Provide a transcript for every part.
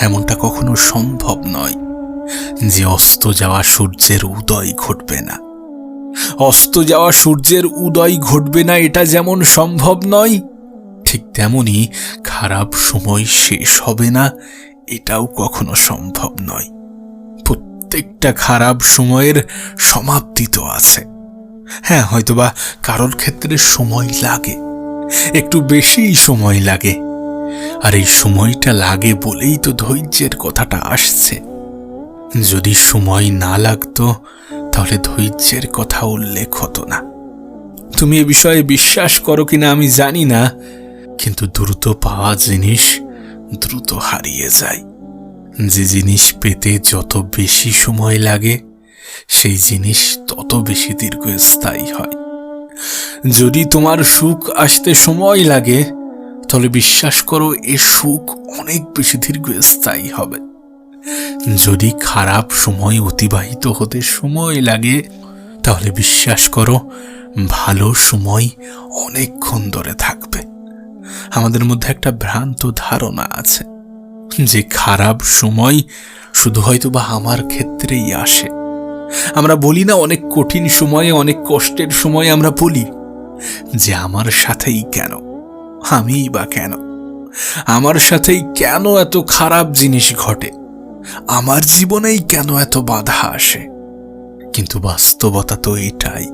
এমনটা কখনো সম্ভব নয় যে অস্ত যাওয়া সূর্যের উদয় ঘটবে না। অস্ত যাওয়া সূর্যের উদয় ঘটবে না, এটা যেমন সম্ভব নয়, ঠিক তেমনি খারাপ সময় শেষ হবে না, এটাও কখনো সম্ভব নয়। প্রত্যেকটা খারাপ সময়ের সমাপ্তি তো আছে। হ্যাঁ হয়তোবা কারোর ক্ষেত্রে সময় লাগে, একটু বেশিই সময় লাগে আর এই সময়টা লাগে বলেই তো ধৈর্যের কথাটা আসছে। যদি সময় না লাগতো, তাহলে ধৈর্যের কথা উল্লেখ হতো না। তুমি এ বিষয়ে বিশ্বাস করো কিনা আমি জানি না, কিন্তু দ্রুত পাওয়া জিনিস দ্রুত হারিয়ে যায়। যে জিনিস পেতে যত বেশি সময় লাগে, সেই জিনিস তত বেশি দীর্ঘস্থায়ী হয়। যদি তোমার সুখ আসতে সময় লাগে তাহলে বিশ্বাস করো, এ সুখ অনেক বেশি দীর্ঘস্থায়ী হবে। যদি খারাপ সময় অতিবাহিত হতে সময় লাগে, তাহলে বিশ্বাস করো, ভালো সময় অনেকক্ষণ ধরে থাকবে। আমাদের মধ্যে একটা ভ্রান্ত ধারণা আছে যে খারাপ সময় শুধু হয়তো বা আমার ক্ষেত্রেই আসে। আমরা বলি না অনেক কঠিন সময়ে, অনেক কষ্টের সময় আমরা বলি যে আমার সাথেই কেন? আমিই বা কেন? আমার সাথেই কেন এত খারাপ জিনিস ঘটে? আমার জীবনেই কেন এত বাধা আসে? কিন্তু বাস্তবতা তো এটাই।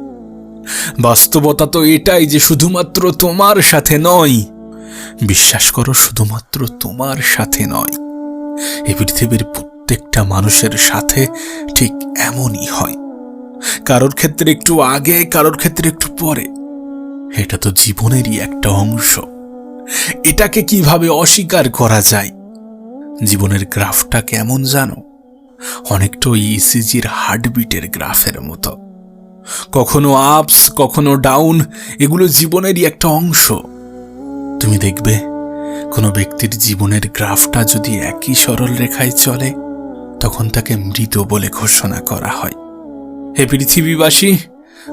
বাস্তবতা তো এটাই যে শুধুমাত্র তোমার সাথে নয়। বিশ্বাস করো, শুধুমাত্র তোমার সাথে নয়। এই পৃথিবীর প্রত্যেকটা মানুষের সাথে ঠিক এমনই হয়। কারোর ক্ষেত্রে একটু আগে, কারোর ক্ষেত্রে একটু পরে। এটা তো জীবনেরই একটা অংশ। এটাকে কীভাবে অস্বীকার করা যায়? জীবনের গ্রাফটা কেমন জানো? অনেকটা ওই ইসিজির হার্টবিটের গ্রাফের মতো। কখনো আপস, কখনো ডাউন, এগুলো জীবনেরই একটা অংশ। তুমি দেখবে, কোনো ব্যক্তির জীবনের গ্রাফটা যদি একই সরল রেখায় চলে, তখন তাকে মৃত বলে ঘোষণা করা হয়। হে পৃথিবীবাসী,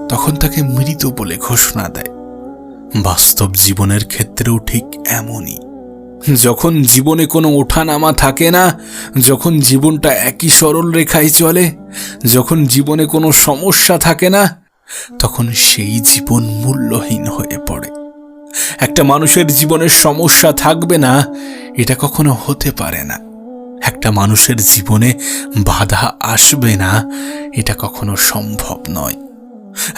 তখন তাকে মৃত বলে ঘোষণা দেয়। বাস্তব জীবনের ক্ষেত্রেও ঠিক এমনই। যখন জীবনে কোনো ওঠানামা থাকে না, যখন জীবনটা একই সরল রেখায় চলে, যখন জীবনে কোনো সমস্যা থাকে না, তখন সেই জীবন মূল্যহীন হয়ে পড়ে। একটা মানুষের জীবনের সমস্যা থাকবে না, এটা কখনো হতে পারে না। একটা মানুষের জীবনে বাধা আসবে না, এটা কখনো সম্ভব নয়।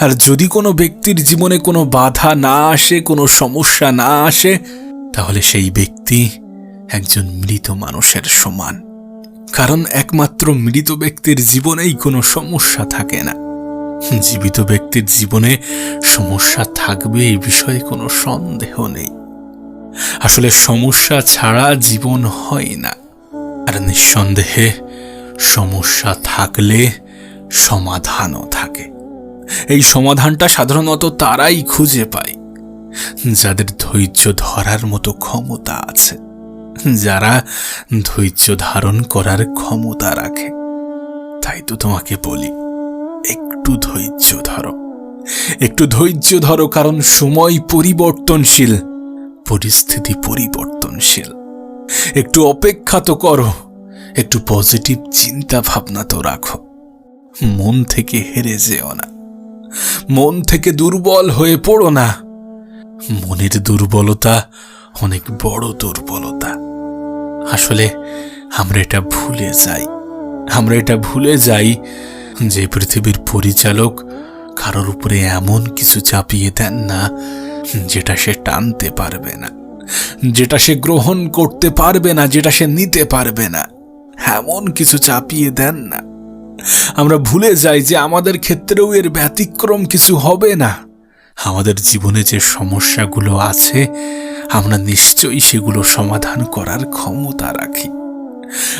আর যদি কোনো ব্যক্তির জীবনে কোনো বাধা না আসে, কোনো সমস্যা না আসে, তাহলে সেই ব্যক্তি একজন মৃত মানুষের সমান। কারণ একমাত্র মৃত ব্যক্তির জীবনেই কোনো সমস্যা থাকে না। জীবিত ব্যক্তির জীবনে সমস্যা থাকবে এই বিষয়ে কোনো সন্দেহ নেই। আসলে সমস্যা ছাড়া জীবন হয় না। আর নিঃসন্দেহে সমস্যা থাকলে সমাধানও থাকে। এই সমাধানটা সাধারণত তারাই খুঁজে পায়। যাদের ধৈর্য ধরার মতো ক্ষমতা আছে, যারা ধৈর্য ধারণ করার ক্ষমতা রাখে। তাই তো তোমাকে বলি, একটু ধৈর্য ধরো। একটু ধৈর্য ধরো কারণ সময় পরিবর্তনশীল, পরিস্থিতি পরিবর্তনশীল। একটু অপেক্ষা তো করো, একটু পজিটিভ চিন্তা ভাবনা তো রাখো। মন থেকে হেরে যেও না। মন থেকে দুর্বল হয়ে পড়ো না। মনের দুর্বলতা অনেক বড় দুর্বলতা। আসলে আমরা এটা ভুলে যাই। আমরা এটা ভুলে যাই যে পৃথিবীর পরিচালক কারোর উপরে এমন কিছু চাপিয়ে দেন না যেটা সে টানতে পারবে না। যেটা সে গ্রহণ করতে পারবে না, যেটা সে নিতে পারবে না। এমন কিছু চাপিয়ে দেন না। আমরা ভুলে যাই যে আমাদের ক্ষেত্রেও এর ব্যতিক্রম কিছু হবে না। আমাদের জীবনে যে সমস্যাগুলো আছে, আমরা নিশ্চয়ই সেগুলো সমাধান করার ক্ষমতা রাখি।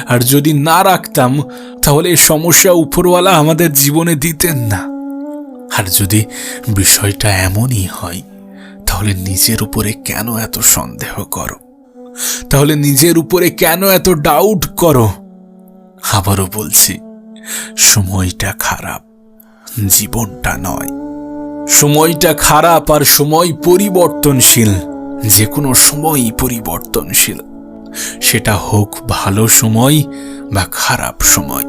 আর যদি না রাখতাম, তাহলে এই সমস্যা উপরওয়ালা আমাদের জীবনে দিতেন না। আর যদি বিষয়টা এমনই হয়, তাহলে নিজের উপরে কেন এত সন্দেহ করো? তাহলে নিজের উপরে কেন এত ডাউট করো? আবারও বলছি সময়টা খারাপ, জীবনটা নয়। সময়টা খারাপ আর সময় পরিবর্তনশীল যে কোনো সময়ই পরিবর্তনশীল। সেটা হোক ভালো সময় বা খারাপ সময়।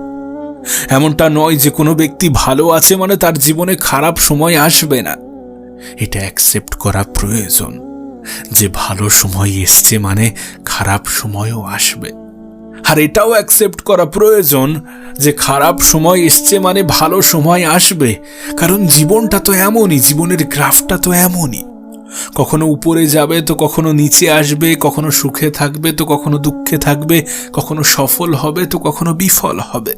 এমনটা নয় যে কোনো ব্যক্তি ভালো আছে মানে তার জীবনে খারাপ সময় আসবে না। এটা অ্যাকসেপ্ট করা প্রয়োজন। যে ভালো সময় এসছে মানে খারাপ সময়ও আসবে। আর এটাও অ্যাকসেপ্ট করা প্রয়োজন যে খারাপ সময় এসছে মানে ভালো সময় আসবে। কারণ জীবনটা তো এমনই, জীবনের গ্রাফটা তো এমনই। কখনো উপরে যাবে তো কখনো নিচে আসবে, কখনো সুখে থাকবে তো কখনো দুঃখে থাকবে, কখনো সফল হবে তো কখনো বিফল হবে।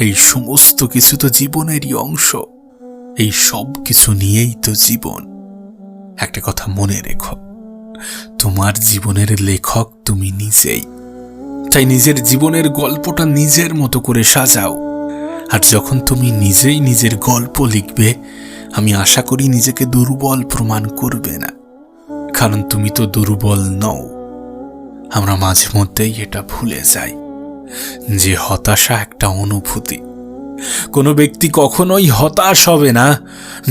এই সমস্ত কিছু তো জীবনেরই অংশ। এই সব কিছু নিয়েই তো জীবন। একটা কথা মনে রেখো, তোমার জীবনের লেখক তুমি নিজেই। তাই নিজের জীবনের গল্পটা নিজের মতো করে সাজাও। আর যখন তুমি নিজেই নিজের গল্প লিখবে, আমি আশা করি নিজেকে দুর্বল প্রমাণ করবে না। কারণ তুমি তো দুর্বল নও। আমরা মাঝে মধ্যেই এটা ভুলে যাই যে হতাশা একটা অনুভূতি। কোনো ব্যক্তি কখনোই হতাশ হবে না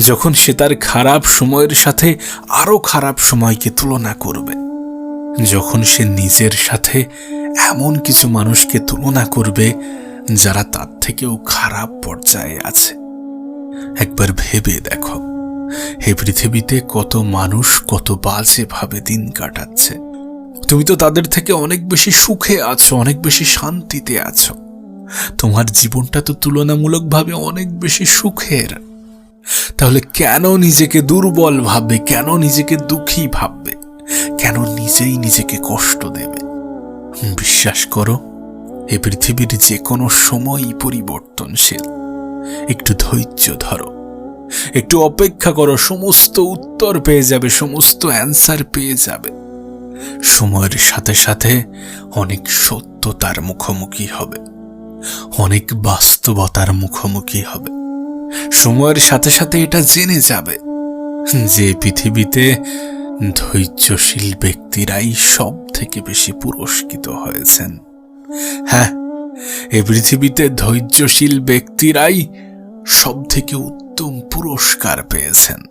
যখন সে তার খারাপ সময়ের সাথে আরও খারাপ সময়কে তুলনা করবে। যখন সে নিজের সাথে এমন কিছু মানুষকে তুলনা করবে, যারা তার থেকেও খারাপ পর্যায়ে আছে। একবার ভেবে দেখো, হে পৃথিবীতে কত মানুষ কত বাজেভাবে দিন কাটাচ্ছে। তুমি তো তাদের থেকে অনেক বেশি সুখে আছো, অনেক বেশি শান্তিতে আছো। তোমার জীবনটা তো তুলনামূলকভাবে অনেক বেশি সুখের। তাহলে কেন নিজেকে দুর্বল ভাববে? কেন নিজেকে দুঃখী ভাববে? কেন নিজেই নিজেকে কষ্ট দেবে? বিশ্বাস করো, এ পৃথিবীর যে কোনো সময়ই পরিবর্তনশীল। একটু ধৈর্য ধরো। একটু অপেক্ষা করো, সমস্ত উত্তর পেয়ে যাবে, সমস্ত অ্যান্সার পেয়ে যাবে। সময়ের সাথে সাথে অনেক সত্যতার মুখোমুখি হবে। অনেক বাস্তবতার মুখোমুখি হবে। সময়ের সাথে সাথে এটা জেনে যাবে যে পৃথিবীতে ধৈর্যশীল ব্যক্তিরাই সব থেকে বেশি পুরস্কৃত হয়েছেন। হ্যাঁ এ পৃথিবীতে ধৈর্যশীল ব্যক্তিরাই সব থেকে উত্তম পুরস্কার পেয়েছেন।